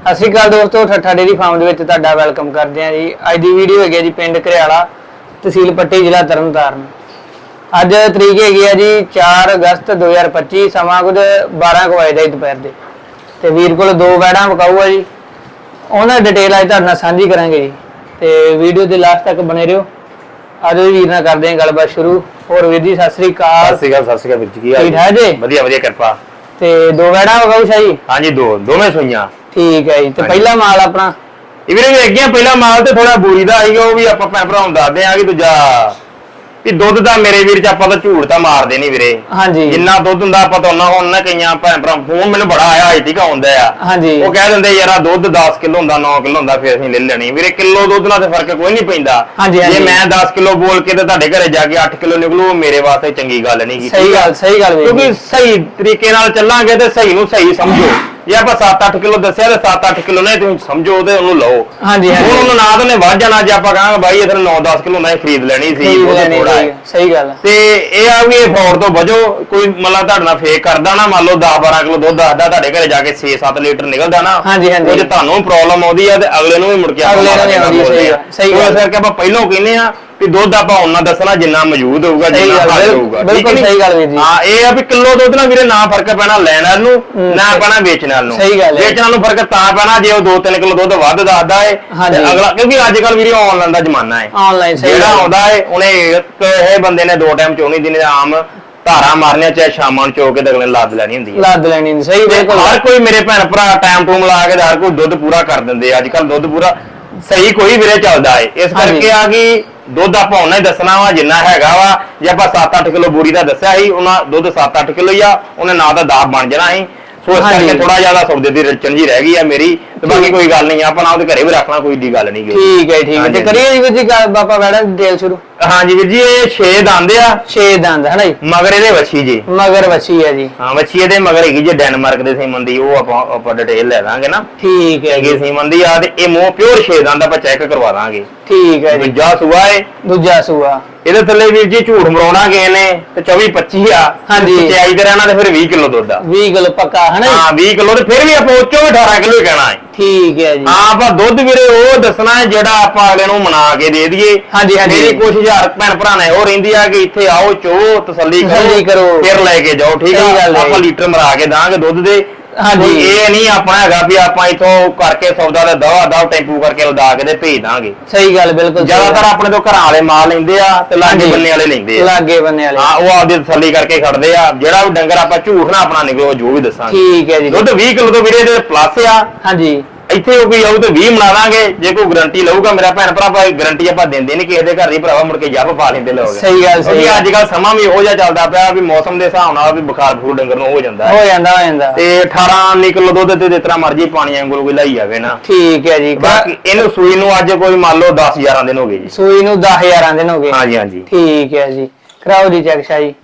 ਸਤਿ ਸ਼੍ਰੀ ਅਕਾਲ ਦੋਸਤੋ ਠੱਠਾ dairy farm ਦੇ ਵਿੱਚ ਤੁਹਾਡਾ ਵੈਲਕਮ ਕਰਦੇ ਹਾਂ ਜੀ। ਅੱਜ ਦੀ ਵੀਡੀਓ ਹੈਗੀ ਹੈ ਜੀ ਪਿੰਡ ਘਰਿਆਲਾ ਤਹਿਸੀਲ ਪੱਟੀ ਜ਼ਿਲ੍ਹਾ ਤਰਨਤਾਰਨ। ਅੱਜ ਤਰੀਕ ਹੈਗੀ ਹੈ ਜੀ 4 ਅਗਸਤ 2025 ਸਮਾਂ ਕੁਝ 12 ਕੁ ਵਜੇ ਦਾ ਹੀ ਦੁਪਹਿਰ ਦੇ। ਤੇ ਵੀਰ ਕੋਲ ਦੋ ਵੈੜਾਂ ਵਿਕਾਊ ਆ ਜੀ। ਉਹਨਾਂ ਦੀ ਡਿਟੇਲ ਅੱਜ ਤੁਹਾਡੇ ਨਾਲ ਸਾਂਝੀ ਕਰਾਂਗੇ ਜੀ। ਤੇ ਵੀਡੀਓ ਦੇ ਲਾਸਟ ਤੱਕ ਬਣੇ ਰਹੋ। ਅੱਜ ਵੀਰ ਨਾਲ ਕਰਦੇ ਹਾਂ ਗੱਲਬਾਤ ਸ਼ੁਰੂ। ਹੋਰ ਵੀਰ ਜੀ ਸਤਿ ਸ਼੍ਰੀ ਅਕਾਲ। ਸਤਿ ਸ਼੍ਰੀ ਅਕਾਲ ਸਤਿ ਸ਼੍ਰੀ ਅਕਾਲ ਵੀਰ ਜੀ ਕੀ ਹਾਲ? ਠੀਕ ਠਾਕ ਜੀ? ਵਧੀਆ ਵਧੀਆ ਕਿਰਪਾ। ਤੇ ਦੋ ਵੈੜਾਂ ਵਿਕਾਊ ਸ਼ਾਹੀ? ਹਾਂਜੀ ਦੋ ਦੋਵੇਂ ਸੂਈਆਂ। ਠੀਕ ਹੈ ਜੀ ਤੇ। ਪਹਿਲਾ ਮਾਲ ਆਪਣਾ? ਇਹ ਵੀਰੇ ਵੀ ਅੱਗੇ ਪਹਿਲਾ ਮਾਲ ਤੇ ਥੋੜਾ ਬੂਰੀ ਦਾ ਸੀਗਾ ਉਹ ਵੀ ਆਪਾਂ ਭੈਣ ਭਰਾਵਾਂ ਨੂੰ ਦੱਸਦੇ ਆਂ ਕਿ ਦੂਜਾ। ਵੀ ਦੁੱਧ ਦਾ ਮੇਰੇ ਵੀਰ ਚ ਆਪਾਂ ਤਾਂ ਝੂਠ ਤਾਂ ਮਾਰਦੇ ਨਹੀਂ ਵੀਰੇ। ਹਾਂਜੀ। ਜਿੰਨਾ ਦੁੱਧ ਹੁੰਦਾ ਆਪਾਂ ਤਾਂ ਉਹਨਾਂ ਹੁਣ ਨਾ ਕਈਆਂ ਭੈਣ ਭਰਾ ਫੋਨ ਮੈਨੂੰ ਬੜਾ ਆਇਆ ਅੱਜ ਤੀਕ ਆਉਂਦਾ ਆ। ਹਾਂਜੀ। ਉਹ ਕਹਿ ਦਿੰਦੇ ਯਾਰ ਦੁੱਧ 10 ਕਿਲੋ ਹੁੰਦਾ 9 ਕਿਲੋ ਹੁੰਦਾ ਫਿਰ ਅਸੀਂ ਲੈ ਲੈਣੀ। ਵੀਰੇ ਕਿਲੋ ਦੁੱਧ ਨਾਲ ਤੇ ਫ਼ਰਕ ਕੋਈ ਨਹੀਂ ਪੈਂਦਾ। ਜੇ ਮੈਂ 10 ਕਿਲੋ ਬੋਲ ਕੇ ਤੇ ਤੁਹਾਡੇ ਘਰੇ ਜਾ ਕੇ 8 ਕਿਲੋ ਨਿਕਲੂ ਉਹ ਮੇਰੇ ਵਾਸਤੇ ਚੰਗੀ ਗੱਲ ਨਹੀਂ ਗੀ ਸਹੀ ਗੱਲ ਸਹੀ ਗੱਲ। ਕਿਉਂਕਿ ਸਹੀ ਤਰੀਕੇ ਨਾਲ ਚੱਲਾਂਗੇ ਤੇ ਸਹੀ ਨੂੰ ਸਹੀ ਸਮਝੋ। ਜੇ ਆਪਾਂ 7-8 ਕਿਲੋ ਦੱਸਿਆ ਤੇ 7-8 ਕਿਲੋ ਨੇ ਤੁਸੀਂ ਸਮਝੋ ਤੇ ਉਹਨੂੰ ਲਓ ਹਾਂਜੀ, ਹਾਂਜੀ। ਹੁਣ ਉਹਨੂੰ ਨਾ ਤਾਂ ਨੇ ਵੱਧ ਜਾਣਾ ਜੇ ਆਪਾਂ ਕਹਾਂਗੇ ਬਾਈ ਇਧਰ 9-10 ਕਿਲੋ ਮੈਂ ਖਰੀਦ ਲੈਣੀ ਸੀ ਠੀਕ ਥੋੜਾ ਸਹੀ ਹੈ ਸਹੀ ਗੱਲ ਹੈ। ਤੇ ਇਹ ਆ ਵੀ ਇਹ ਫੌੜ ਤੋਂ ਬਚੋ ਕੋਈ ਮਤਲਬ ਤੁਹਾਡੇ ਨਾਲ ਫੇਕ ਕਰਦਾ ਨਾ ਮੰਨ ਲਓ 10-12 ਕਿਲੋ ਦੁੱਧ ਆਦਾ ਤੁਹਾਡੇ ਘਰੇ ਜਾ ਕੇ 6-7 ਲੀਟਰ ਨਿਕਲਦਾ ਨਾ ਹਾਂਜੀ, ਹਾਂਜੀ। ਉਹ ਤੁਹਾਨੂੰ ਪ੍ਰੋਬਲਮ ਆਉਂਦੀ ਆ ਤੇ ਅਗਲੇ ਨੂੰ ਵੀ ਮੁੜ ਕੇ ਆਪਾਂ ਅਗਲੇ ਨੂੰ ਵੀ ਮਾੜਾ ਆਉਂਦੀ ਬੋਲਦੇ ਸਹੀ ਆ। ਗੱਲ, ਸਹੀ ਗੱਲ। ਕਰਕੇ ਆਪਾਂ ਪਹਿਲਾਂ ਕਹਿੰਦੇ ਆ ਵੀ ਦੁੱਧ ਆਪਾਂ ਉਹਨਾਂ ਦੱਸਣਾ ਜਿੰਨਾ ਮੌਜੂਦ ਹੋਊਗਾ ਸਹੀ ਜਿੰਨਾ ਗੱਲ, ਹਾਜ਼ਰ ਹੋਊਗਾ ਬਿਲਕੁਲ? ਸਹੀ ਗੱਲ ਵੀਰ ਜੀ। ਹਾਂ ਇਹ ਆ ਵੀ ਕਿਲੋ ਦੁੱਧ ਨਾਲ ਵੀਰੇ ਨਾ ਫ਼ਰਕ ਪੈਣਾ ਲੈਣ ਵਾਲ ਨੂੰ ਹੂੰ, ਨਾ ਪੈਣਾ ਵੇਚਣ ਵਾਲ ਨੂੰ ਸਹੀ ਗੱਲ ਹੈ। ਵੇਚਣ ਵਾਲ ਨੂੰ ਫ਼ਰਕ ਤਾਂ ਪੈਣਾ ਜੇ ਉਹ 2-3 ਕਿਲੋ ਦੁੱਧ ਵੱਧ ਦੱਸਦਾ ਏ ਹਾਂਜੀ। ਤੇ ਅਗਲਾ ਕਿਉਂਕਿ ਅੱਜ ਕੱਲ ਵੀਰੇ ਆਨਲਾਈਨ ਦਾ ਜ਼ਮਾਨਾ ਹੈ ਆਨਲਾਈਨ ਸਹੀ ਜਿਹੜਾ ਗੱਲ ਹੈ। ਆਉਂਦਾ ਏ ਉਹਨੇ ਇੱਕ ਇਹ ਬੰਦੇ ਨੇ ਦੋ ਟਾਈਮ ਚੋਣੀ ਦਿਨੇ ਆਮ ਧਾਰਾ ਮਾਰਨੀਆਂ ਚਾਹੇ ਸ਼ਾਮਾਂ ਨੂੰ ਚੋ ਕੇ ਤੇ ਅਗਲੇ ਨੇ ਲੱਦ ਲੈਣੀ ਹੁੰਦੀ ਹੈ ਲੱਦ ਲੈਣੀ ਨੀ, ਸਹੀ ਤੇ ਬਿਲਕੁਲ ਹਰ ਕੋਈ ਮੇਰੇ ਭੈਣ ਭਰਾ ਟਾਈਮ ਟੂਮ ਲਾ ਕੇ ਤੇ ਹਰ ਕੋਈ ਦੁੱਧ ਪੂਰਾ ਕਰ ਦਿੰਦੇ ਆ ਅੱਜ ਕੱਲ ਦੁੱਧ ਪੂਰਾ ਸਹੀ ਕੋਈ ਵੀਰੇ ਚੱਲਦਾ ਏ ਇਸ ਹਾਂਜੀ। ਕਰਕੇ ਆ ਕਿ ਦੁੱਧ ਆਪਾਂ ਉਹਨਾਂ ਹੀ ਦੱਸਣਾ ਵਾ ਜਿੰਨਾ ਹੈਗਾ ਵਾ। ਜੇ ਆਪਾਂ 7-8 ਕਿਲੋ ਬੂਰੀ ਦਾ ਦੱਸਿਆ ਸੀ ਉਹਨਾਂ ਦੁੱਧ 7-8 ਕਿਲੋ ਹੀ ਆ ਉਹਨੇ ਨਾ ਤਾਂ 10 ਬਣ ਜਾਣਾ ਸੀ। ਸੋ ਇਸ ਹਾਂਜੀ। ਕਰਕੇ ਥੋੜਾ ਜ਼ਿਆਦਾ ਸੌਦੇ ਦੀ ਰਚਨ ਜੀ ਰਹਿ ਗਈ ਆ ਮੇਰੀ ਤੇ ਬਾਕੀ ਕੋਈ ਗੱਲ ਨਹੀਂ ਆਪਾਂ ਨਾ ਉਹਦੇ ਘਰੇ ਵੀ ਰੱਖਣਾ ਕੋਈ ਡੀ ਗੱਲ ਨਹੀਂ ਗੀ। ਠੀਕ ਹੈ ਠੀਕ ਹੈ। ਤੇ ਹਾਂਜੀ। ਕਰੀਏ ਜੀ ਵੀਰ ਜੀ ਗੱਲ ਦੀ ਡਿਟੇਲ ਸ਼ੁਰੂ। ਹਾਂਜੀ ਵੀਰ ਜੀ ਇਹ 6 ਦੰਦ ਆ। 6 ਦੰਦ ਹੈ ਨਾ ਜੀ? ਮਗਰ ਇਹਦੇ ਵੱਛੀ ਜੀ। ਮਗਰ ਬੱਚੀ ਹੈ ਜੀ। ਹਾਂ ਵੱਛੀ ਇਹਦੇ ਮਗਰ ਹੈਗੀ ਜੇ ਡੈਨਮਾਰਕ ਦੇ ਸੀਮਨ ਦੀ ਉਹ ਆਪਾਂ ਆਪਾਂ ਡਿਟੇਲ ਲੈ ਲਾਂਗੇ ਨਾ। ਠੀਕ ਹੈ ਜੀ। ਸੀਮਨ ਦੀ ਆ ਤੇ ਇਹ ਮੂੰਹ ਪਿਓਰ ਛੇਦਾਂ ਦਾ ਆਪਾਂ ਚੈੱਕ ਕਰਵਾ ਦਾਂਗੇ। ਠੀਕ ਹੈ ਜੀ। ਦੂਜਾ ਸੂਆ ਏ। ਦੂਜਾ ਸੂਆ। ਇਹਦੇ ਥੱਲੇ ਵੀਰ ਜੀ ਝੂਠ ਮਰਾਉਣਾ ਗਏ ਨੇ ਤੇ 24 25 ਆ। ਹਾਂਜੀ। ਸਚਾਈ ਤੇ ਰਹਿਣਾ ਤੇ ਫਿਰ 20 ਕਿਲੋ ਦੁੱਧ ਆ। 20 ਕਿਲੋ ਪੱਕਾ ਹੈ ਨਾ ਜੀ? ਹਾਂ 20 ਕਿਲੋ ਤੇ ਫਿਰ ਵੀ ਆਪਾਂ ਉੱਚੋਂ ਵੀ 18 ਕਿਲੋ ਹੀ ਕਹਿਣਾ ਹੈ ਠੀਕ ਹੈ ਜੀ ਹਾਂ ਆਪਾਂ ਦੁੱਧ ਵੀਰੇ ਉਹ ਦੱਸਣਾ ਹੈ ਜਿਹੜਾ ਆਪਾਂ ਅਗਲੇ ਨੂੰ ਮਨਾ ਕੇ ਦੇ ਦਈਏ ਹਾਂਜੀ, ਹਾਂਜੀ। ਮੇਰੀ ਕੋਸ਼ਿਸ਼ ਹਰ ਭੈਣ ਭਰਾ ਨੇ ਉਹ ਰਹਿੰਦੀ ਆ ਕਿ ਇੱਥੇ ਆਓ ਚੋ ਤਸੱਲੀ ਤਸੱਲੀ ਕਰੋ। ਫਿਰ ਲੈ ਕੇ ਜਾਓ ਠੀਕ ਸਹੀ ਗੱਲ ਆ ਹੈ। ਆਪਾਂ ਲੀਟਰ ਮਰਾ ਕੇ ਦਾਂਗੇ ਦੁੱਧ ਦੇ ਹਾਂਜੀ। ਕੋਈ ਇਹ ਨਹੀਂ ਆਪਣਾ ਹੈਗਾ ਵੀ ਆਪਾਂ ਇਥੋਂ ਕਰਕੇ ਸੌਦਾ ਦਾ ਦਵਾ ਦਵਾ ਟੈਂਪੂ ਕਰਕੇ ਲਦਾ ਕੇ ਤੇ ਭੇਜ ਦਾਂਗੇ। ਸਹੀ ਗੱਲ ਬਿਲਕੁਲ ਸਹੀ ਜ਼ਿਆਦਾਤਰ ਆਪਣੇ ਤੋਂ ਘਰਾਂ ਵਾਲੇ ਮਾਲ ਲੈਂਦੇ ਆ ਤੇ ਲਾਗੇ ਹਾਂਜੀ। ਬੰਨੇ ਵਾਲੇ ਲੈਂਦੇ ਆ। ਲਾਗੇ ਬੰਨੇ ਵਾਲੇ। ਹਾਂ ਉਹ ਆਪਦੀ ਤਸੱਲੀ ਕਰਕੇ ਖੜਦੇ ਆ। ਜਿਹੜਾ ਵੀ ਡੰਗਰ ਆਪਾਂ ਝੂਠ ਨਾ ਆਪਣਾ ਨਿਕਲੋ ਜੋ ਵੀ ਦੱਸਾਂਗੇ। ਠੀਕ ਹੈ ਜੀ। ਦੁੱਧ 20 ਕਿਲੋ ਤੋਂ ਵੀਰੇ ਦੇ ਪਲੱਸ ਆ। ਹਾਂਜੀ। ਇੱਥੇ ਉਹ ਕੋਈ ਆਊ ਤੇ 20 ਬਣਾ ਦਾਂਗੇ ਜੇ ਕੋਈ ਗਾਰੰਟੀ ਲਊਗਾ ਮੇਰਾ ਭੈਣ ਭਰਾ ਭਾਈ ਗਾਰੰਟੀ ਆਪਾਂ ਦਿੰਦੇ ਨਹੀਂ ਕਿਸੇ ਦੇ ਘਰ ਦੀ ਭਰਾਵਾ ਮੁੜ ਕੇ ਜੱਬ ਪਾ ਲੈਂਦੇ ਲੋਕ। ਸਹੀ ਗੱਲ, ਸਹੀ ਕਿਉਂਕਿ ਗੱਲ। ਅੱਜ ਕੱਲ ਸਮਾਂ ਵੀ ਇਹੋ ਜਿਹਾ ਚੱਲਦਾ ਪਿਆ ਵੀ ਮੌਸਮ ਦੇ ਹਿਸਾਬ ਨਾਲ ਵੀ ਬੁਖਾਰ ਬਖੂਰ ਡੰਗਰ ਨੂੰ ਹੋ ਜਾਂਦਾ ਹੈ। ਹੋ ਜਾਂਦਾ ਹੋ ਜਾਂਦਾ। ਤੇ 18 19 ਕਿਲੋ ਦੁੱਧ ਤੇ ਤਰ੍ਹਾਂ ਮਰਜ਼ੀ ਪਾਣੀ ਵਾਂਗੂ ਕੋਈ ਲਈ ਜਾਵੇ ਨਾ। ਠੀਕ ਹੈ ਜੀ। ਬਾਕੀ ਇਹਨੂੰ ਸੂਈ ਨੂੰ ਅੱਜ ਕੋਈ ਮੰਨ ਲਓ 10 11 ਦਿਨ ਹੋ ਗਏ ਜੀ। ਸੂਈ ਨੂੰ 10000 ਦਿਨ ਹੋ ਗਏ। ਹਾਂਜੀ ਹਾਂਜੀ। ਠੀਕ ਹੈ ਜੀ। ਕਰਾਓ ਜੀ ਚੈੱਕ ਸ਼ਾਹੀ।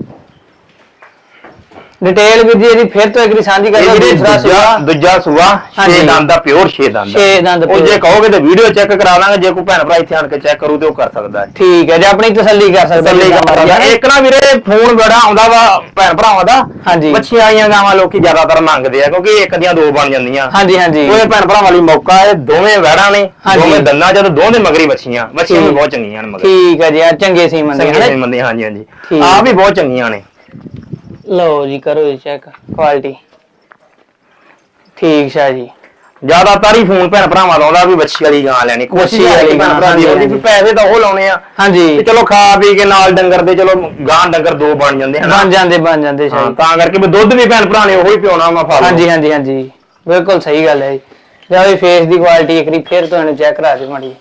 ਡਿਟੇਲ ਵੀ ਜੀ ਇਹਦੀ ਫਿਰ ਤੋਂ ਇੱਕ ਵਾਰੀ ਸਾਂਝੀ ਕਰ ਇਹ ਵੀਰੇ ਦੂਸਰਾ ਦੂਜਾ ਸੂਆ ਦੂਜਾ ਸੂਆ ਹਾਂਜੀ। 6 ਦੰਦ ਦਾ ਪਿਓਰ 6 ਦੰਦ ਦਾ। ਛੇ ਦੰਦ ਉਹ ਜੇ। ਕਹੋਗੇ ਤੇ ਵੀਡੀਓ ਚੈੱਕ ਕਰਾ ਲਾਂਗੇ ਜੇ ਕੋਈ ਭੈਣ ਭਰਾ ਇੱਥੇ ਆਣ ਕੇ ਚੈੱਕ ਕਰੂ ਤੇ ਉਹ ਕਰ ਸਕਦਾ ਹੈ ਠੀਕ ਹੈ ਜੀ ਆਪਣੀ ਤਸੱਲੀ ਕਰ ਸਕਦੇ ਤਸੱਲੀ ਜਿੱਦਾਂ ਮਰਜ਼ੀ ਹੈ। ਇੱਕ ਨਾ ਵੀਰੇ ਫੋਨ ਬੜਾ ਆਉਂਦਾ ਵਾ ਭੈਣ ਭਰਾਵਾਂ ਦਾ ਹਾਂਜੀ। ਮੱਛੀਆਂ ਵਾਲੀਆਂ ਗਾਵਾਂ ਲੋਕੀ ਜ਼ਿਆਦਾਤਰ ਮੰਗਦੇ ਆ ਕਿਉਂਕਿ ਇੱਕ ਦੀਆਂ ਦੋ ਬਣ ਜਾਂਦੀਆਂ ਹਾਂਜੀ ਹਾਂਜੀ ਉਹਦੇ ਭੈਣ ਭਰਾਵਾਂ ਲਈ ਮੌਕਾ ਹੈ ਦੋਵੇਂ ਵਹਿੜਾਂ ਨੇ ਹਾਂਜੀ। ਦੋਵੇਂ ਚ ਤੇ ਦੋਵੇਂ ਮਗਰੀ ਬੱਚੀਆਂ ਬੱਚੀਆਂ ਵੀ ਠੀਕ। ਬਹੁਤ ਚੰਗੀਆਂ ਨੇ ਮਗਰ ਠੀਕ ਹੈ ਜੀ ਆ ਚੰਗੇ ਸੀ ਮੰਦੇ ਚੰਗੀਆਂ ਹਨ ਮੰਦੇ ਹਾਂਜੀ ਹਾਂਜੀ ਠੀਕ। ਆ ਵੀ ਬਹੁਤ ਚੰਗੀਆਂ ਨੇ ਲਓ ਜੀ ਕਰੋ ਜੀ ਚੈੱਕ ਕੁਆਲਿਟੀ ਠੀਕ ਸ਼ਾ ਜੀ। ਜ਼ਿਆਦਾਤਰ ਹੀ ਫੋਨ ਭੈਣ ਭਰਾਵਾਂ ਲਾਉਂਦਾ ਵੀ ਬੱਚੀ ਵਾਲੀ ਗਾਂ ਲੈਣੀ ਵੱਛੀ ਵਾਲੀ ਭੈਣ ਭਰਾ ਦੀ ਗਾਂ, ਹੁੰਦੀ ਵੀ ਪੈਸੇ ਤਾਂ ਉਹ ਲਾਉਣੇ ਆ। ਤੇ ਹਾਂਜੀ ਚਲੋ ਖਾ ਪੀ ਕੇ ਨਾਲ ਡੰਗਰ ਦੇ ਚਲੋ ਗਾਂ ਡੰਗਰ ਦੋ ਬਣ ਜਾਂਦੇ ਹਨ? ਬਣ ਜਾਂਦੇ ਬਣ ਜਾਂਦੇ ਸ਼ਾਹੀ ਤਾਂ ਕਰਕੇ ਵੀ ਦੁੱਧ ਵੀ ਭੈਣ ਭਰਾ ਨੇ ਉਹੀ ਪਿਉਣਾ ਵਾ ਫਲ। ਹਾਂਜੀ ਹਾਂਜੀ ਹਾਂਜੀ। ਬਿਲਕੁਲ ਸਹੀ ਗੱਲ ਹੈ ਜੀ। ਜਾਂ ਵੀ ਫੇਸ ਦੀ ਕੁਆਲਿਟੀ ਇੱਕ ਵਾਰੀ ਫਿਰ ਤੁਹਾਨੂੰ ਚੈੱਕ ਕਰਾ ਦੇ ਮਾੜੀ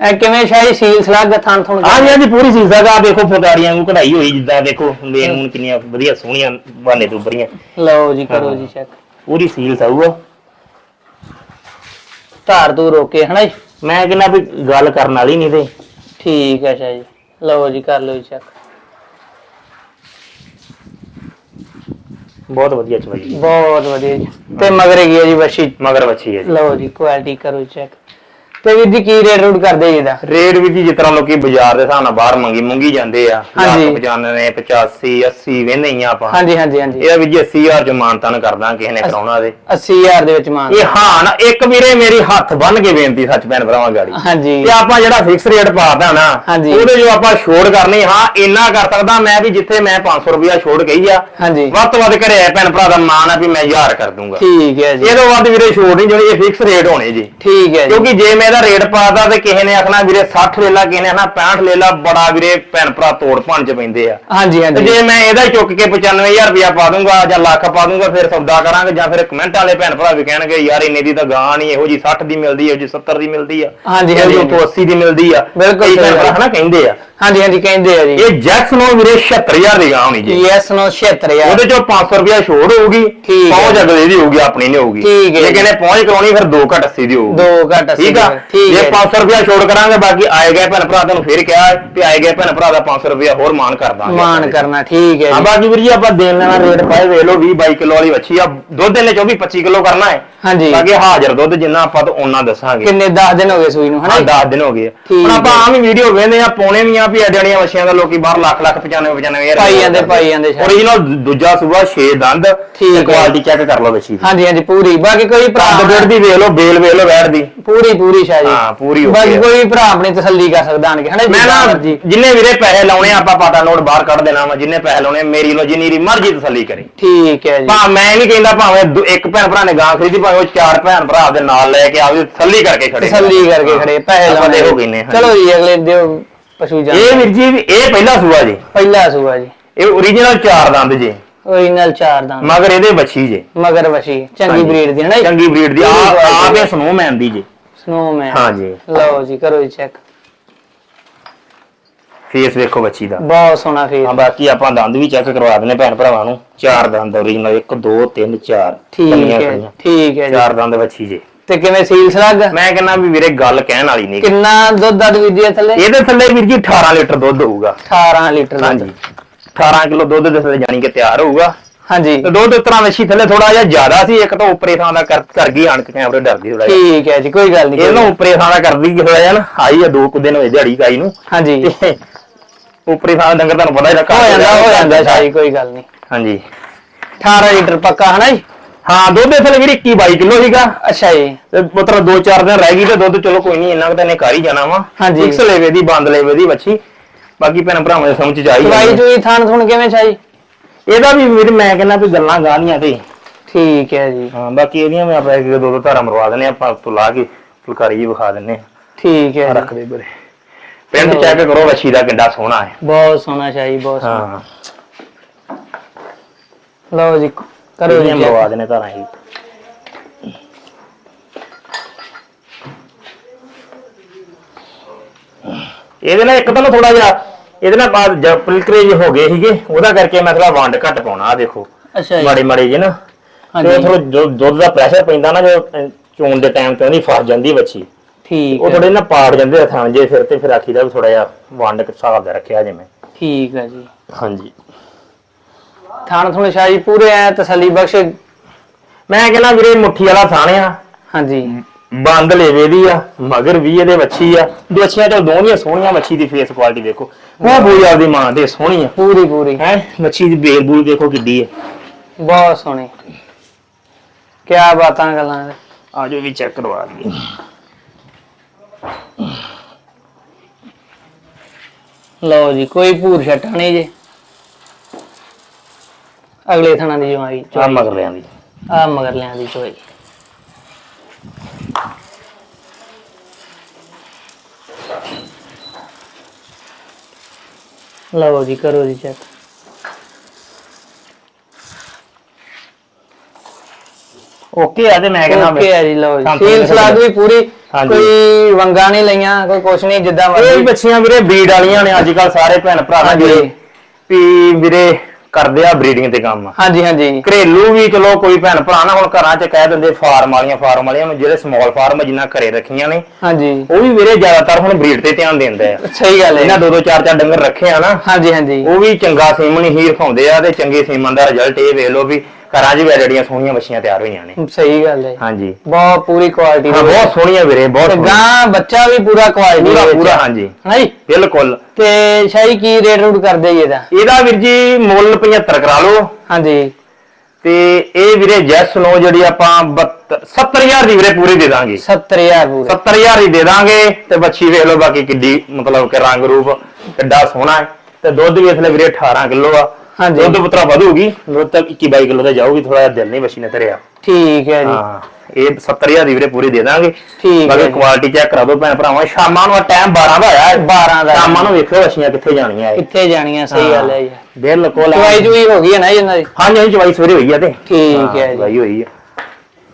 ਐ ਕਿਵੇਂ ਸ਼ਾਹੀ ਸੀਲ ਸਲੱਗ ਥਣ ਥਣ ਹਾਂਜੀ ਹਾਂਜੀ ਪੂਰੀ ਸੀਜ਼ਾ ਦਾ। ਦੇਖੋ ਫੁਟਾਰੀਆਂ ਨੂੰ ਕਢਾਈ ਹੋਈ ਜਿੱਦਾਂ ਦੇਖੋ ਮੇਨ ਮੂਨ ਕਿੰਨੀਆਂ ਵਧੀਆ ਸੋਹਣੀਆਂ ਬਾਨੇ ਤੋਂ ਬਰੀਆਂ ਲਓ ਜੀ ਕਰੋ। ਜੀ ਚੈੱਕ ਪੂਰੀ ਸੀਲ ਸਾਊਗਾ ਧਾਰ ਦੂ ਰੋਕੇ ਹਨਾ ਜੀ? ਮੈਂ ਕਹਿੰਦਾ ਵੀ ਗੱਲ ਕਰਨ ਵਾਲੀ ਨਹੀਂ ਤੇ। ਠੀਕ ਹੈ ਸ਼ਾਹ। ਜੀ ਲਓ ਜੀ ਕਰ ਲਓ ਜੀ ਚੈੱਕ ਬਹੁਤ ਵਧੀਆ ਚਵਾਈ। ਬਹੁਤ ਵਧੀਆ ਜੀ। ਤੇ ਮਗਰ ਹੈਗੀ ਹੈ ਜੀ ਵਸ਼ੀ ਮਗਰ ਬੱਚੀ ਹੈ ਜੀ। ਲਓ ਜੀ ਕੁਆਲਿਟੀ ਕਰੋ ਚੈੱਕ ਤੇ ਵੀਰ ਜੀ ਕੀ ਰੇਟ ਰੂਟ ਕਰਦੇ ਜੀ ਇਹਦਾ? ਰੇਟ ਵੀ ਜੀ ਜਿਸ ਤਰ੍ਹਾਂ ਲੋਕੀ ਬਾਜ਼ਾਰ ਦੇ ਹਿਸਾਬ ਨਾਲ ਬਾਹਰ ਮੰਗੀ ਮੁੰਗੀ ਜਾਂਦੇ ਆ। ਹਾਂਜੀ। 95 85 80 ਵੇਂਦੇ ਹੀ ਆ ਆਪਾਂ। ਹਾਂਜੀ ਹਾਂਜੀ ਹਾਂਜੀ। ਇਹਦਾ ਵੀ ਜੀ 80000 ਚ ਮਾਨਤਾਨ ਕਰਦਾ ਕਿਸੇ ਨੇ ਕਰਾਉਣਾ ਦੇ 80000 ਦੇ ਵਿੱਚ ਮਾਨ ਇਹ ਹਾਂ ਨਾ ਇੱਕ ਵੀਰੇ ਮੇਰੀ ਹੱਥ ਬੰਨ ਕੇ ਬੇਨਤੀ ਸੱਚ ਭੈਣ ਭਰਾਵਾਂ ਗਾੜੀ। ਹਾਂਜੀ। ਤੇ ਆਪਾਂ ਜਿਹੜਾ ਫਿਕਸ ਰੇਟ ਪਾਤਾ ਨਾ ਹਾਂਜੀ। ਉਹਦੇ ਜੋ ਆਪਾਂ ਛੋੜ ਕਰਨੀ ਹਾਂ ਇੰਨਾ ਕਰ ਸਕਦਾ ਮੈਂ ਵੀ ਜਿੱਥੇ ਮੈਂ 500 ਰੁਪਇਆ ਛੋੜ ਕਹੀ ਆ ਹਾਂਜੀ। ਵੱਧ ਤੋਂ ਵੱਧ ਘਰੇ ਆਏ ਭੈਣ ਭਰਾ ਦਾ ਮਾਨ ਆ ਵੀ ਮੈਂ 1000 ਕਰ ਦੂੰਗਾ। ਠੀਕ ਹੈ ਜੀ। ਇਹ ਤੋਂ ਵੱਧ ਵੀਰੇ ਛੋੜ ਨਹੀਂ ਜਿਹੜੀ ਇਹ ਫਿਕਸ ਰੇਟ ਹੋਣੇ ਜੀ। ਠੀਕ ਹੈ ਜੀ। ਕਿਉਂਕਿ ਜੇ ਮੈਂ ਇਹਦਾ ਰੇਟ ਪਾਤਾ ਤੇ ਕਿਸੇ ਨੇ ਆਖਣਾ ਵੀਰੇ 60 ਲੈ ਲਾ ਕਿਸੇ ਨੇ ਆਖਣਾ 65 ਲੈ ਲਾ ਬੜਾ ਵੀਰੇ ਭੈਣ ਭਰਾ ਤੋੜ ਭੰਨ ਚ ਪੈਂਦੇ ਆ ਹਾਂਜੀ ਤੇ ਹਾਂਜੀ ਜੇ ਮੈਂ ਇਹਦਾ ਹੀ ਚੁੱਕ ਕੇ 95000 ਰੁਪਇਆ ਪਾ ਦੂੰਗਾ ਜਾਂ ਲੱਖ ਪਾ ਦੂੰਗਾ ਫਿਰ ਸੌਦਾ ਕਰਾਂਗੇ ਜਾਂ ਫਿਰ ਕਮੈਂਟ ਵਾਲੇ ਭੈਣ ਭਰਾ ਵੀ ਕਹਿਣਗੇ ਯਾਰ ਇੰਨੇ ਦੀ ਤਾਂ ਗਾਂ ਨਹੀਂ ਇਹੋ ਜੀ 60 ਦੀ ਮਿਲਦੀ ਹੈ ਇਹੋ ਜੀ 70 ਦੀ ਮਿਲਦੀ ਆ ਹਾਂਜੀ, ਇਹੋ ਜਿਹੀ ਹਾਂਜੀ। ਉੱਤੋਂ 80 ਦੀ ਮਿਲਦੀ ਆ ਬਿਲਕੁਲ ਕਈ ਭੈਣ ਸਹੀ ਭਰਾ। ਹਨਾ ਕਹਿੰਦੇ ਆ ਹਾਂਜੀ ਹਾਂਜੀ ਕਹਿੰਦੇ ਆ ਜੀ ਇਹ ਜੈਕਸ ਨੂੰ ਵੀਰੇ 76000 ਦੀ ਗਾਂ ਹੋਣੀ ਜੀ ਯੈਸ ਨੋ 76000 ਉਹਦੇ ਚੋਂ 500 ਰੁਪਇਆ ਛੋੜ ਹੋਊਗੀ ਠੀਕ ਹੈ। ਪਹੁੰਚ ਅਗਲੇ ਦੀ ਹੋਊਗੀ ਆਪਣੀ ਨਹੀਂ ਹੋਊਗੀ ਠੀਕ ਹੈ ਜੇ ਜੀ। ਕਿਨੇ ਪਹੁੰਚ ਕਰਾਉਣੀ ਫਿਰ 2 ਘੱਟ 80 ਦੀ ਹੋਊਗੀ ਦੋ ਘੱਟ ਅੱਸੀ ਠੀਕ ਆ ਦੀ। ਠੀਕ ਜੇ ਹੈ 500 ਰੁਪਇਆ ਛੋੜ ਕਰਾਂਗੇ ਬਾਕੀ ਆਏ ਗਏ ਭੈਣ ਭਰਾ ਤੁਹਾਨੂੰ ਫਿਰ ਕਿਹਾ ਵੀ ਆਏ ਗਏ ਭੈਣ ਭਰਾ ਦਾ 500 ਰੁਪਇਆ ਹੋਰ ਮਾਨ ਕਰ ਦਾਂਗੇ ਮਾਨ ਕਰਨਾ ਠੀਕ ਹੈ ਹਾਂ ਜੀ ਬਾਕੀ ਵੀਰ ਜੀ ਆਪਾਂ ਦੇਣ ਲੈਣਾ ਰੇਟ ਪਾਏ ਵੇਖ ਲਓ 20 22 ਕਿਲੋ ਵਾਲੀ ਵੱਛੀ ਆ ਦੁੱਧ ਇਹਨੇ 24 25 ਕਿਲੋ ਕਰਨਾ ਹੈ ਹਾਂਜੀ ਬਾਕੀ ਹਾਜ਼ਰ ਦੁੱਧ ਜਿੰਨਾ ਆਪਾਂ ਤਾਂ ਉਹਨਾਂ ਦੱਸਾਂਗੇ ਕਿੰਨੇ 10 ਦਿਨ ਹੋ ਗਏ ਸੂਈ ਨੂੰ ਹਨਾ ਹਾਂ ਜੀ? 10 ਦਿਨ ਹੋ ਗਏ ਆ। ਠੀਕ ਹੁਣ ਆਪਾਂ ਹੈ। ਆਮ ਹੀ ਵੀਡੀਓ ਵੇਖਦੇ ਆ ਪੌਣੇ ਵੀ ਆ ਵੀ ਐਡਣੀਆਂ ਵੱਛੀਆਂ ਦਾ ਲੋਕੀ ਬਾਹਰ ਲੱਖ ਲੱਖ 95 95 ਹਜ਼ਾਰ ਪਾਈ ਜਾਂਦੇ, ਪਾਈ ਜਾਂਦੇ ਸ਼ਾਇਦ। ਓਰੀਜਨਲ ਦੂਜਾ ਸੂਆ 6 ਦੰਦ ਠੀਕ ਹੈ। ਕੁਆਲਿਟੀ ਚੈੱਕ ਕਰ ਲਓ ਦੀ। ਹਾਂਜੀ ਹਾਂਜੀ ਪੂਰੀ। ਬਾਕੀ ਕੋਈ ਦੰਦ ਭਰਾ ਬੇੜ ਦੀ ਵੇਖ ਲਓ ਬੇਲ ਵੇਖ ਲਓ ਵੈੜ ਦੀ। ਪੂਰੀ ਪੂਰੀ ਸ਼ਾਹ ਜੀ ਹਾਂ, ਪੂਰੀ ਹੋ ਬਾਕੀ ਗਈ ਆ। ਕੋਈ ਭਰਾ ਆਪਣੀ ਤਸੱਲੀ ਕਰ ਸਕਦਾ ਆਣ ਕੇ ਹਨਾ ਜੀ, ਮੈਂ ਜਿੱਦਾਂ ਨਾ ਮਰਜ਼ੀ। ਜਿੰਨੇ ਵੀਰੇ ਪੈਸੇ ਲਾਉਣੇ ਆ, ਆਪਾਂ ਪਾਟਾ ਨੋਟ ਬਾਹਰ ਕੱਢ ਦੇਣਾ ਵਾ ਜਿੰਨੇ ਪੈਸੇ ਲਾਉਣੇ ਆ, ਮੇਰੀ ਲੋ ਜਿੰਨੀ ਦੀ ਮਰਜ਼ੀ ਤਸੱਲੀ ਕਰੇ। ਠੀਕ ਹੈ ਜੀ। ਭਾ ਮੈਂ ਨਹੀਂ ਕਹਿੰਦਾ ਭਾਵੇਂ ਦੋ- ਇੱਕ ਭੈਣ ਭਰਾ ਨੇ ਗਾਂ ਖਰੀਦੀ ਭਾਵੇਂ ਉਹ ਚਾਰ ਭੈਣ ਭਰਾ ਦੇ ਨਾਲ ਲੈ ਕੇ ਆਪਦੀ ਤਸੱਲੀ ਕਰਕੇ ਖੜੇ। ਤਸੱਲੀ ਕਰਕੇ ਖੜੇ ਪੈਸੇ ਆਪਾਂ ਲਾਉਂਦੇ ਇਹੋ ਕਹਿੰਦੇ ਹਾਂ ਚਲੋ ਜੀ ਅਗਲੇ ਦਿਓ ਪਸ਼ੂ ਜਾਨ ਇਹ ਵੀਰ ਜੀ ਇਹ ਪਹਿਲਾ ਸੂਆ ਜੀ। ਪਹਿਲਾ ਸੂਆ ਜੀ। ਇਹ ਓਰੀਜਨਲ ਚਾਰ ਦੰਦ ਜੀ। ਓਰੀਜਨਲ ਚਾਰ ਦਾ ਮਗਰ ਇਹਦੇ ਬੱਚੀ ਜੀ। ਮਗਰ ਵਸ਼ੀ ਚੰਗੀ। ਬਰੀਡ ਦੀ ਜੀ। ਚੰਗੀ ਬਰੀਡ ਦੀ। ਆ ਆਪ ਦੀ। ਇਹ ਸਨੋਮੈਨ ਦੀ ਜੀ। ਸਨੋਮੈਨ ਹਾਂਜੀ। ਲਓ ਜੀ ਕਰੋ ਜੀ ਚੈੱਕ ਫੇਸ ਵੇਖੋ ਬੱਚੀ ਦਾ। ਬਹੁਤ ਸੋਹਣਾ ਫੇਸ ਹਾਂ ਬਾਕੀ ਆਪਾਂ ਦੰਦ ਵੀ ਚੈੱਕ ਕਰਵਾ ਦਿੰਨੇ ਭੈਣ ਭਰਾਵਾਂ ਨੂੰ। ਚਾਰ ਦੰਦ ਓਰੀਜਨਲ 1 2 3 4 ਠੀਕ ਹੈ ਠੀਕ ਹੈ ਜੀ। ਚਾਰ ਦੰਦ ਬੱਚੀ ਜੀ। ਤੇ ਕਿਵੇਂ ਸੀਲ ਸਲੱਗ? ਮੈਂ ਕਹਿੰਦਾ ਵੀ ਵੀਰੇ ਗੱਲ ਕਹਿਣ ਵਾਲੀ ਨਹੀਂ ਕਿੰਨਾ ਦੁੱਧ ਵਿਧੀ ਹੈ ਥੱਲੇ? ਇਹਦੇ ਥੱਲੇ ਵੀਰ ਜੀ 18 ਲੀਟਰ ਦੁੱਧ ਹੋਊਗਾ। 18 ਲੀਟਰ। ਹਾਂਜੀ। 18 ਕਿਲੋ ਦੁੱਧ ਦੇ ਥੱਲੇ ਜਾਣੀ ਕਿ ਤਿਆਰ ਹੋਊਗਾ। ਹਾਂਜੀ। ਤੇ ਦੁੱਧ ਉਤਰਾ ਵਛੀ ਥੱਲੇ ਥੋੜਾ ਜਿਹਾ ਜ਼ਿਆਦਾ ਸੀ ਇੱਕ ਤਾਂ ਉੱਪਰੇ ਥਾਂ ਦਾ ਕਰ ਕਰ ਗਈ ਆਣ ਕੇ ਕੈਮਰੇ ਡਰਦੀ ਥੋੜਾ ਠੀਕ ਹੈ ਜੀ ਕੋਈ ਗੱਲ ਨਹੀਂ ਇਹ ਨਾ। ਉੱਪਰੇ ਥਾਂ ਦਾ ਕਰਦੀ ਥੋੜਾ ਜਿਹਾ ਨਾ ਆਈ ਆ ਦੋ ਕੁ ਦਿਨ ਹੋਏ ਦਿਹਾੜੀ ਕਾਈ ਨੂੰ। ਹਾਂਜੀ। ਉੱਪਰੇ ਥਾਂ ਦਾ ਡੰਗਰ ਤੁਹਾਨੂੰ ਪਤਾ ਹੀ ਹੋ ਜਾਂਦਾ ਹੋ ਜਾਂਦਾ ਸ਼ਾਹੀ ਕੋਈ ਗੱਲ ਨਹੀਂ ਹਾਂਜੀ। 18 ਲੀਟਰ ਪੱਕਾ ਹਨਾ ਜੀ? ਹਾਂ ਦੁੱਧ ਦੇ ਥੱਲੇ ਵੀਰ 21 22 ਕਿਲੋ ਸੀਗਾ। ਅੱਛਾ ਜੀ। ਤੇ ਪੁੱਤਰ 2-4 ਦਿਨ ਰਹਿ ਗਈ ਤੇ ਦੁੱਧ ਚਲੋ ਕੋਈ ਨਹੀਂ ਇੰਨਾ ਕੁ ਤਾਂ ਇਹਨੇ ਕਰ ਹੀ ਜਾਣਾ ਵਾ। ਹਾਂਜੀ। ਫਿਕਸ ਲੇਵੇ ਦੀ ਬੰਦ ਲੇਵੇ ਦੀ ਵੱਛੀ। ਬਾਕੀ ਭੈਣ ਭਰਾਵਾਂ ਦੇ ਸਮਝ ਚ ਆਈ ਦਵਾਈ ਚੋਈ ਥਾਣ ਥੁਣ ਕਿਵੇਂ ਸ਼ਾਹੀ ਇਹਦਾ ਵੀ ਵੀਰ ਮੈਂ ਕਹਿੰਦਾ ਵੀ ਗੱਲਾਂ ਗਾਲੀਆਂ ਤੇ। ਠੀਕ ਹੈ ਜੀ। ਹਾਂ ਬਾਕੀ ਇਹਦੀਆਂ ਮੈਂ ਆਪਾਂ ਇੱਕ ਦੋ ਦੋ ਧਾਰਾ ਮਰਵਾ ਦਿੰਨੇ ਆਪਾਂ ਤੋਂ ਲਾ ਕੇ ਫੁਲਕਾਰੀ ਜੀ ਵਿਖਾ ਦਿੰਨੇ ਆ ਠੀਕ ਹੈ ਰੱਖ ਜੀ ਦੇ ਬਰੇ ਪਿੰਡ ਚੈੱਕ ਕਰੋ ਵੱਛੀ ਦਾ ਕਿੰਨਾ ਸੋਹਣਾ ਹੈ। ਬਹੁਤ ਸੋਹਣਾ ਸ਼ਾਹੀ ਬਹੁਤ ਸੋਹਣਾ। ਹਾਂ। ਲਓ ਜੀ ਇਹਦੀਆਂ check। ਮਰਵਾ ਦਿੰਨੇ ਧਾਰਾਂ ਜੀ ਇਹਦੇ ਨਾਲ ਇੱਕ ਤਾਂ ਥੋੜਾ ਜਿਹਾ ਇਹਦੇ ਨਾਲ ਬਾਅਦ ਜਪਲਕਰੇ ਜਿਹੇ ਹੋ ਗਏ ਸੀਗੇ ਉਹਦਾ ਕਰਕੇ ਮੈਂ ਥੋੜਾ ਵੰਡ ਘੱਟ ਪਾਉਣਾ ਆ ਦੇਖੋ ਅੱਛਾ ਜੀ। ਮਾੜੇ ਮਾੜੇ ਜੇ ਨਾ। ਤੇ ਹਾਂਜੀ। ਥੋੜਾ ਦੁੱਧ ਦਾ ਪ੍ਰੈਸ਼ਰ ਪੈਂਦਾ ਨਾ ਜੋ ਅਹ, ਚੋਣ ਦੇ ਟਾਈਮ ਤੇ ਉਹਦੀ ਫਸ ਜਾਂਦੀ ਬੱਚੀ ਠੀਕ ਉਹ ਹੈ। ਥੋੜੇ ਨਾ ਪਾੜ ਜਾਂਦੇ ਆ ਥਾਂ ਜੇ ਫਿਰ ਤੇ ਫਿਰ ਆਖੀ ਦਾ ਵੀ ਥੋੜਾ ਜਿਹਾ ਵੰਡ ਕੇ ਹਿਸਾਬ ਦਾ ਰੱਖਿਆ ਜਿਵੇਂ ਠੀਕ ਹੈ ਜੀ। ਹਾਂਜੀ। ਥਾਣ ਥੁਣ ਸ਼ਾਹੀ ਪੂਰੇ ਐ ਤਸੱਲੀ ਬਖਸ਼। ਮੈਂ ਕਹਿੰਦਾ ਵੀਰੇ ਮੁੱਠੀ ਵਾਲਾ ਥਾਣ ਆ। ਹਾਂਜੀ। ਬੰਦ ਲੇਵੇ ਦੀ ਆ ਮਗਰ ਵੀ ਇਹਦੇ ਵੱਛੀ ਆ। ਦੋ ਅੱਛੀਆਂ ਚੋਂ ਦੋਵੇਂ ਸੋਹਣੀਆਂ ਵੱਛੀ ਦੀ ਫੇਸ ਕੁਆਲਿਟੀ ਦੇਖੋ ਉਹ ਬੂਈ ਆਪਦੀ ਮਾਂ ਦੇ ਸੋਹਣੀ ਆ। ਪੂਰੀ ਪੂਰੀ। ਹੈ ਵੱਛੀ ਦੀ ਬੇਲ ਬੂਲ ਦੇਖੋ ਕਿੱਡੀ ਹੈ ਬਹੁਤ ਸੋਹਣੀ। ਕਿਆ ਬਾਤਾਂ ਗੱਲਾਂ ਨੇ। ਆਜੋ ਵੀ ਚੈੱਕ ਕਰਵਾ ਦਈਏ ਲਓ ਜੀ ਕੋਈ ਭੂਰ ਛਟਾ ਨਹੀਂ ਜੀ। ਅਗਲੇ ਥਾਣਾ ਦੀ ਜਮਾਈ ਆ ਮਗਰ ਲਿਆਂ ਦੀ। ਆ ਮਗਰ ਲਿਆਂ ਦੀ ਚੋਈ ਲਓ ਜੀ ਕਰੋ ਜੀ ਚੈੱਕ। ਓਕੇ ਆ ਤੇ ਮੈਂ ਕਹਿੰਦਾ ਓਕੇ ਹੈ ਜੀ ਲਓ ਜੀ। ਸੀਲ ਸਲਾਦ ਵੀ ਪੂਰੀ। ਕੋਈ ਵੰਗਾ ਨਹੀਂ ਲਈਆਂ ਕੋਈ ਕੁਛ ਨਹੀਂ ਜਿੱਦਾਂ ਇਹ ਮਰਜ਼ੀ। ਬੱਚੀਆਂ ਵੀਰੇ ਬਰੀਡ ਵਾਲੀਆਂ ਨੇ ਅੱਜ ਕੱਲ ਸਾਰੇ ਭੈਣ ਭਰਾ ਹਾਂਜੀ। ਜਿਹੜੇ ਵੀ ਵੀਰੇ ਕਰਦੇ ਆ ਬਰੀਡਿੰਗ ਤੇ ਕੰਮ। ਹਾਂਜੀ ਹਾਂਜੀ। ਘਰੇਲੂ ਵੀ ਚਲੋ ਕੋਈ ਭੈਣ ਭਰਾ ਨਾ ਹੁਣ ਘਰਾਂ 'ਚ ਕਹਿ ਦਿੰਦੇ ਫਾਰਮ ਵਾਲੀਆਂ ਫਾਰਮ ਵਾਲੀਆਂ ਨੂੰ ਜਿਹੜੇ ਸਮਾਲ ਫਾਰਮ ਜਿੰਨਾ ਘਰੇ ਰੱਖੀਆਂ ਨੇ ਹਾਂਜੀ। ਉਹ ਵੀ ਵੀਰੇ ਜ਼ਿਆਦਾਤਰ ਹੁਣ ਬਰੀਡ ਤੇ ਧਿਆਨ ਦਿੰਦੇ ਆ। ਸਹੀ ਗੱਲ ਇਹਨਾਂ ਹੈ। ਦੋ ਦੋ ਚਾਰ ਚਾਰ ਡੰਗਰ ਰੱਖੇ ਆ ਨਾ ਹਾਂਜੀ ਹਾਂਜੀ। ਉਹ ਵੀ ਚੰਗਾ ਸੀਮਨ ਹੀ ਰਖਾਉਂਦੇ ਆ ਤੇ ਚੰਗੇ ਸੀਮਨ ਦਾ ਰਿਜ਼ਲਟ ਇਹ ਵੇਖ ਲਓ ਵੀ ਘਰਾਂ 'ਚ ਵੀ ਜਿਹੜੀਆਂ ਸੋਹਣੀਆਂ ਮੱਛੀਆਂ ਤਿਆਰ ਹੋਈਆਂ ਨੇ। ਸਹੀ ਗੱਲ ਹੈ। ਹਾਂਜੀ। ਬਹੁਤ ਪੂਰੀ ਕੁਆਲਿਟੀ ਹਾਂ, ਬਹੁਤ ਸੋਹਣੀਆਂ ਵੀਰੇ ਬਹੁਤ ਸੋਹਣੀਆਂ। ਗਾਂ ਬੱਚਾ ਵੀ ਪੂਰਾ ਕੁਆਲਿਟੀ ਪੂਰਾ ਪੂਰਾ ਹਾਂਜੀ। ਹਾਂਜੀ ਬਿਲਕੁਲ। ਤੇ ਸ਼ਾਹੀ ਕੀ ਰੇਟ ਰੂਟ ਕਰਦੇ ਜੀ ਇਹਦਾ? ਇਹਦਾ ਵੀਰ ਜੀ ਮੁੱਲ 75 ਕਰਾ ਲਓ। ਹਾਂਜੀ। ਤੇ ਇਹ ਵੀਰੇ ਜੈਸ ਨੋ ਜਿਹੜੀ ਆਪਾਂ 72 70000 ਦੀ ਵੀਰੇ ਪੂਰੀ ਦੇ ਦਾਂਗੇ। 70000 ਪੂਰੇ। 70000 ਹੀ ਦੇ ਦਾਂਗੇ ਤੇ ਬੱਚੀ ਵੇਖ ਲਓ ਬਾਕੀ ਕਿੱਡੀ ਮਤਲਬ ਕਿ ਰੰਗ ਰੂਪ ਕਿੱਡਾ ਸੋਹਣਾ ਹੈ। ਤੇ ਦੁੱਧ ਵੀ ਇਸਲੇ ਵੀਰੇ 18 ਕਿਲੋ ਆ। ਹਾਂਜੀ। ਦੁੱਧ ਪੁੱਤਰਾ ਵਧੂਗੀ। ਦੁੱਧ ਤੱਕ 21 22 ਕਿਲੋ ਤੇ ਜਾਊਗੀ ਥੋੜਾ ਜਿਹਾ ਦਿਲ ਨਹੀਂ ਬੱਚੀ ਨੇ ਧਰਿਆ ਠੀਕ ਹੈ ਜੀ। ਹਾਂ ਇਹ 70000 ਦੀ ਵੀਰੇ ਪੂਰੀ ਦੇ ਦਾਂਗੇ। ਠੀਕ ਹੈ ਬਾਕੀ ਜੀ। ਕੁਆਲਿਟੀ ਚੈੱਕ ਕਰਾ ਦਿਓ ਭੈਣ ਭਰਾਵਾਂ। ਸ਼ਾਮਾਂ ਨੂੰ ਟਾਈਮ 12 ਦਾ ਹੋਇਆ ਹੈ 12 ਦਾ। ਸ਼ਾਮਾਂ ਨੂੰ ਵੇਖਿਓ ਬੱਚੀਆਂ ਕਿੱਥੇ ਜਾਣੀਆਂ ਇਹ। ਕਿੱਥੇ ਜਾਣੀਆਂ ਸਹੀ ਗੱਲ ਹੈ ਜੀ। ਬਿਲਕੁਲ। ਦਵਾਈ ਜੂਈ ਹੋ ਗਈ ਹੈ ਨਾ ਇਹਨਾਂ ਦੀ? ਹਾਂਜੀ ਹਾਂਜੀ ਚਵਾਈ ਸਵੇਰੇ ਹੋਈ ਆ ਤੇ। ਠੀਕ ਹੈ ਜੀ। ਚਵਾਈ ਹੋਈ ਆ।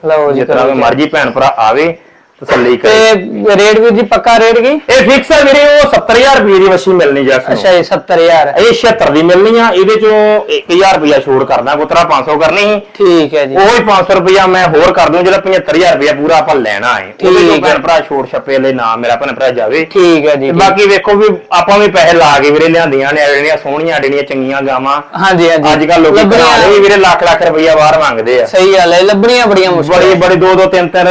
ਲਓ ਜੀ ਜਿਸ ਤਰ੍ਹਾਂ ਕਰੋ ਵੀ ਮਰਜ਼ੀ ਭੈਣ ਭਰਾ ਆਵੇ। ਤਸੱਲੀ ਕਰੇ। ਤੇ ਰੇਟ ਵੀ ਜੀ ਪੱਕਾ ਰੇਟ ਕੀ? ਇਹ ਫਿਕਸ ਹੈ ਵੀਰੇ ਉਹ 70000 ਰੁਪਏ ਦੀ ਮੱਛੀ ਮਿਲਣੀ ਜੈਸ ਅੱਛਾ ਜੀ 70000 ਇਹ 76 ਦੀ ਮਿਲਣੀ ਆ ਇਹਦੇ ਚੋਂ 1000 ਰੁਪਇਆ ਛੋੜ ਕਰਨਾ ਪੁੱਤਰਾ 500 ਕਰਨੀ ਸੀ। ਠੀਕ ਹੈ ਜੀ। ਉਹ ਹੀ 500 ਰੁਪਇਆ ਮੈਂ ਹੋਰ ਕਰ ਦੂੰ ਜਿਹੜਾ 75000 ਰੁਪਇਆ ਪੂਰਾ ਆਪਾਂ ਲੈਣਾ ਹੈ। ਉਹਦੇ ਠੀਕ ਚੋਂ ਹੈ। ਭੈਣ ਭਰਾ ਛੋੜ ਛੱਪੇ ਲਈ ਨਾ ਮੇਰਾ ਭੈਣ ਭਰਾ ਜਾਵੇ। ਠੀਕ ਹੈ ਜੀ ਬਾਕੀ ਵੇਖੋ ਵੀ ਆਪਾਂ ਵੀ ਪੈਸੇ ਲਾ ਕੇ ਵੀਰੇ ਲਿਆਂਦੀਆਂ ਨੇ ਜਿਹੜੀਆਂ ਸੋਹਣੀਆਂ ਜਿਹੜੀਆਂ ਚੰਗੀਆਂ ਗਾਵਾਂ। ਹਾਂਜੀ ਹਾਂਜੀ। ਅੱਜ ਕੱਲ ਲੋਕੀ ਦੇ ਵੀ ਵੀਰੇ ਲੱਖ ਲੱਖ ਰੁਪਇਆ ਬਾਹਰ ਮੰਗਦੇ ਆ। ਸਹੀ ਗੱਲ ਹੈ ਲੱਭਣੀਆਂ ਬੜੀਆਂ ਮੁਸ਼ਕਲ ਬੜੀ ਬੜੀ ਦੋ ਦੋ ਤਿੰਨ ਤਿੰਨ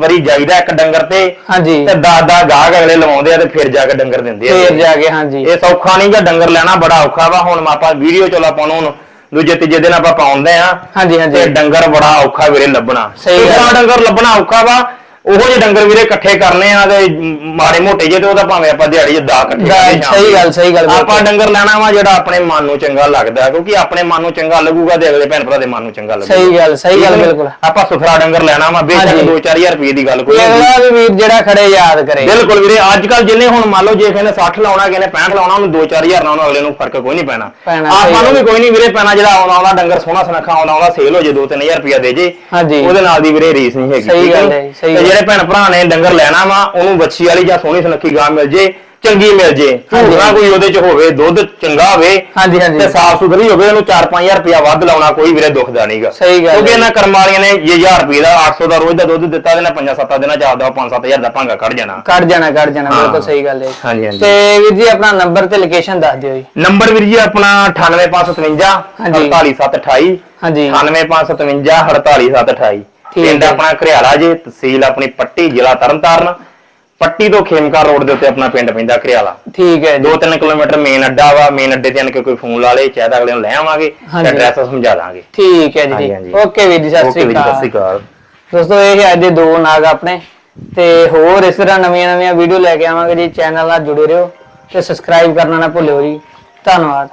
ਵਾਰੀ ਜਾਈਦਾ ਇੱਕ ਡੰਗਰ ਤੇ ਹਾਂਜੀ। ਤੇ ਦਸ ਦਸ ਗਾਹਕ ਅਗਲੇ ਲਵਾਉਂਦੇ ਆ ਤੇ ਫਿਰ ਜਾ ਕੇ ਡੰਗਰ ਦਿੰਦੇ ਆ। ਫੇਰ ਜਾ ਕੇ ਹਾਂਜੀ। ਇਹ ਸੌਖਾ ਨਹੀਂ ਗਾ ਡੰਗਰ ਲੈਣਾ ਬੜਾ ਔਖਾ ਵਾ। ਹੁਣ ਆਪਾਂ ਵੀਡੀਓ ਚੋਂ ਆਪਾਂ ਨੂੰ ਦੂਜੇ ਤੀਜੇ ਦਿਨ ਆਪਾਂ ਪਾਉਂਦੇ ਆ। ਹਾਂਜੀ ਤੇ ਹਾਂਜੀ ਡੰਗਰ ਬੜਾ ਔਖਾ ਵੀਰੇ ਲੱਭਣਾ। ਸਹੀ ਡੰਗਰ ਲੱਭਣਾ ਔਖਾ ਵਾ। ਉਹੋ ਜਿਹੇ ਡੰਗਰ ਵੀਰੇ ਇਕੱਠੇ ਕਰਨੇ ਆ ਤੇ ਮਾੜੇ ਮੋਟੇ ਜੇ ਤੇ ਉਹਦਾ ਭਾਵੇਂ ਆਪਾਂ ਦਿਹਾੜੀ 'ਚ ਦਾ ਇਕੱਠੇ ਦਾ- ਕਰਦੇ ਸਹੀ। ਗੱਲ, ਸਹੀ ਗੱਲ, ਆਪਾਂ। ਡੰਗਰ ਲੈਣਾ ਵਾ ਜਿਹੜਾ ਆਪਣੇ ਮਨ ਨੂੰ ਚੰਗਾ ਲੱਗਦਾ ਕਿਉਂਕਿ ਆਪਣੇ ਮਨ ਨੂੰ ਚੰਗਾ ਲੱਗੂਗਾ ਤੇ ਅਗਲੇ ਭੈਣ ਭਰਾ ਦੇ ਮਨ ਨੂੰ ਚੰਗਾ ਲੱਗੂਗਾ ਸਹੀ ਗੱਲ ਸਹੀ ਗੱਲ? ਬਿਲਕੁਲ ਆਪਾਂ ਸੁਥਰਾ ਡੰਗਰ ਲੈਣਾ ਵਾ ਬੇਸ਼ੱਕ ਹਾਂਜੀ। 2-4000 ਰੁਪਏ ਦੀ ਗੱਲ ਕੋਈ ਅਗਲਾ ਵੀ ਵੀਰ ਜਿਹੜਾ ਖੜੇ ਯਾਦ ਕਰੇ ਬਿਲਕੁਲ ਵੀਰੇ ਅੱਜ ਕੱਲ ਜਿੰਨੇ ਹੁਣ ਮੰਨ ਲਓ ਜੇ ਕਹਿੰਦੇ 60 ਲਾਉਣਾ ਕਹਿੰਦੇ 65 ਲਾਉਣਾ ਉਹਨੂੰ 2-4000 ਨਾਲ ਅਗਲੇ ਨੂੰ ਫ਼ਰਕ ਕੋਈ ਨਹੀਂ ਪੈਣਾ ਆਪਾਂ ਨੂੰ ਵੀ। ਕੋਈ ਨਹੀਂ ਵੀਰੇ ਪੈਣਾ ਜਿਹੜਾ ਆਉਣਾ ਆਉਂਦਾ ਡੰਗਰ ਸੋਹਣਾ ਸੁਨੱਖਾ ਆਉਣਾ ਆਉਂਦਾ ਸੇਲ ਹੋ ਜੇ 2-3000 ਰੁਪਇਆ ਦੇ ਜੇ। ਉਹਦੇ ਨਾਲ ਦੀ ਵੀਰੇ ਰੀਸ ਨਹੀਂ ਹੈਗੀ ਸਹੀ ਗੱਲ? ਹੈ, ਸਹੀ। ਜਿਹੜੇ ਭੈਣ ਭਰਾ ਨੇ ਡੰਗਰ ਲੈਣਾ ਵਾ ਉਹਨੂੰ ਬੱਚੀ ਵਾਲੀ ਜਾਂ ਸੋਹਣੀ ਸੁਨੱਖੀ ਗਾਂ ਮਿਲ ਜੇ ਚੰਗੀ ਮਿਲ ਜੇ ਹਾਂਜੀ। ਝੂਠਾ ਕੋਈ ਉਹਦੇ ਚ ਹੋਵੇ ਦੁੱਧ ਚੰਗਾ ਹੋਵੇ ਹਾਂਜੀ ਹਾਂਜੀ ਤੇ ਸਾਫ਼ ਸੁਥਰੀ ਹੋਵੇ ਉਹਨੂੰ 4-5000 ਰੁਪਇਆ ਵੱਧ ਲਾਉਣਾ ਕੋਈ ਵੀਰੇ ਦੁਖਦਾ ਨਹੀਂਗਾ ਸਹੀ ਗੱਲ ਕਿਉਂਕਿ ਹੈ। ਇਹਨਾਂ ਕਰਮ ਵਾਲੀਆਂ ਨੇ ਜੇ 1000 ਰੁਪਏ ਦਾ 800 ਦਾ ਰੋਜ਼ ਦਾ ਦੁੱਧ ਦਿੱਤਾ ਤੇ ਨਾ 5-7 ਦਿਨਾਂ ਚ ਆਪਦਾ 5-7000 ਦਾ ਭਾਂਗਾ ਕੱਢ ਜਾਣਾ ਕੱਢ ਜਾਣਾ ਕੱਢ ਜਾਣਾ ਹਾਂ। ਬਿਲਕੁਲ ਸਹੀ ਗੱਲ ਹੈ ਹਾਂਜੀ, ਹਾਂਜੀ। ਤੇ ਵੀਰ ਜੀ ਆਪਣਾ ਨੰਬਰ ਤੇ ਲੋਕੇਸ਼ਨ ਦੱਸ ਦਿਓ ਜੀ ਨੰਬਰ ਵੀਰ ਜੀ ਆਪਣਾ 98557 ਹਾਂਜੀ। 48728 ਹਾਂਜੀ 98557 48728 ਠੀਕ ਪਿੰਡ। ਆਪਣਾ ਘਰਿਆਲਾ ਜੇ ਤਹਿਸੀਲ ਆਪਣੀ ਪੱਟੀ ਜ਼ਿਲ੍ਹਾ ਤਰਨਤਾਰਨ। ਪੱਟੀ ਤੋਂ ਖੇਮਕਾ ਰੋਡ ਦੇ ਉੱਤੇ ਆਪਣਾ ਪਿੰਡ ਪੈਂਦਾ ਘਰਿਆਲਾ। ਠੀਕ ਹੈ ਜੀ। 2-3 ਕਿਲੋਮੀਟਰ ਮੇਨ ਅੱਡਾ ਵਾ ਮੇਨ ਅੱਡੇ ਤੇ ਆਣ ਕੇ ਕੋਈ ਫੋਨ ਲਾ ਲੇ ਚਾਹਦਾ ਅਗਲੇ ਨੂੰ ਲੈ ਆਵਾਂਗੇ। ਐਡਰੈਸ ਸਮਝਾ ਦਾਂਗੇ। ਠੀਕ ਹੈ ਜੀ। ਓਕੇ ਵੀਰ ਜੀ ਸਤਿ ਸ੍ਰੀ ਅਕਾਲ। ਅਕਾਲ। ਦੋਸਤੋ ਇਹ ਹੈ ਅੱਜ ਦੇ ਦੋ ਨਾਗ ਆਪਣੇ। ਤੇ ਹੋਰ ਇਸ ਤਰ੍ਹਾਂ ਨਵੀਆਂ ਨਵੀਆਂ ਵੀਡੀਓ ਲੈ ਕੇ ਆਵਾਂਗੇ ਜੀ। ਚੈਨਲ ਨਾਲ ਜੁੜੇ ਰਹੋ ਤੇ ਸਬਸਕ੍ਰਾਈਬ ਕਰਨਾ ਨਾ ਭੁੱਲਿਓ ਜੀ। ਧੰਨਵਾਦ।